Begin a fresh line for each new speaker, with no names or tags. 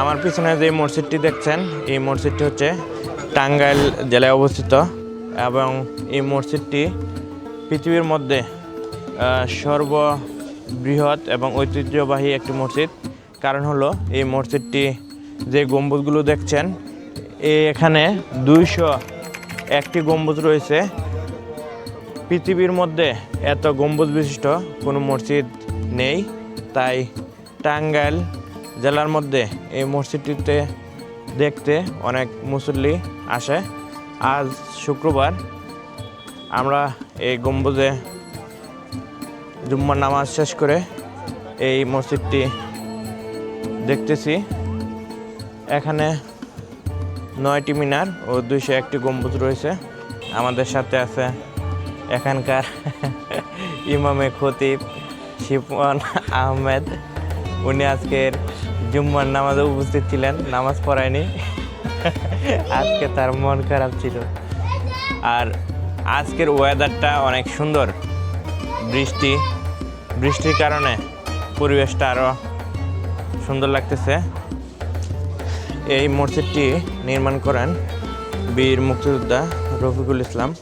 আমার পিছনে যে মসজিদটি দেখছেন, এই মসজিদটি হচ্ছে টাঙ্গাইল জেলায় অবস্থিত এবং এই মসজিদটি পৃথিবীর মধ্যে সর্ববৃহৎ এবং ঐতিহ্যবাহী একটি মসজিদ। কারণ হলো, এই মসজিদটি যে গম্বুজগুলো দেখছেন এখানে দুইশো একটি গম্বুজ রয়েছে। পৃথিবীর মধ্যে এত গম্বুজ বিশিষ্ট কোনো মসজিদ নেই। তাই টাঙ্গাইল জেলার মধ্যে এই মসজিদটিতে দেখতে অনেক মুসল্লি আসে। আজ শুক্রবার আমরা এই গম্বুজে জুম্মার নামাজ শেষ করে এই মসজিদটি দেখতেছি। এখানে নয়টি মিনার ও দুইশো একটি গম্বুজ রয়েছে। আমাদের সাথে আছে এখানকার ইমামে খতিব শিপন আহমেদ। উনি আজকের জুম্মার নামাজে উপস্থিত ছিলেন, নামাজ পড়ায়নি। আজকে তার মন খারাপ ছিল। আর আজকের ওয়েদারটা অনেক সুন্দর। বৃষ্টি, বৃষ্টির কারণে পরিবেশটা আরও সুন্দর লাগতেছে। এই মসজিদটি নির্মাণ করেন বীর মুক্তিযোদ্ধা রফিকুল ইসলাম।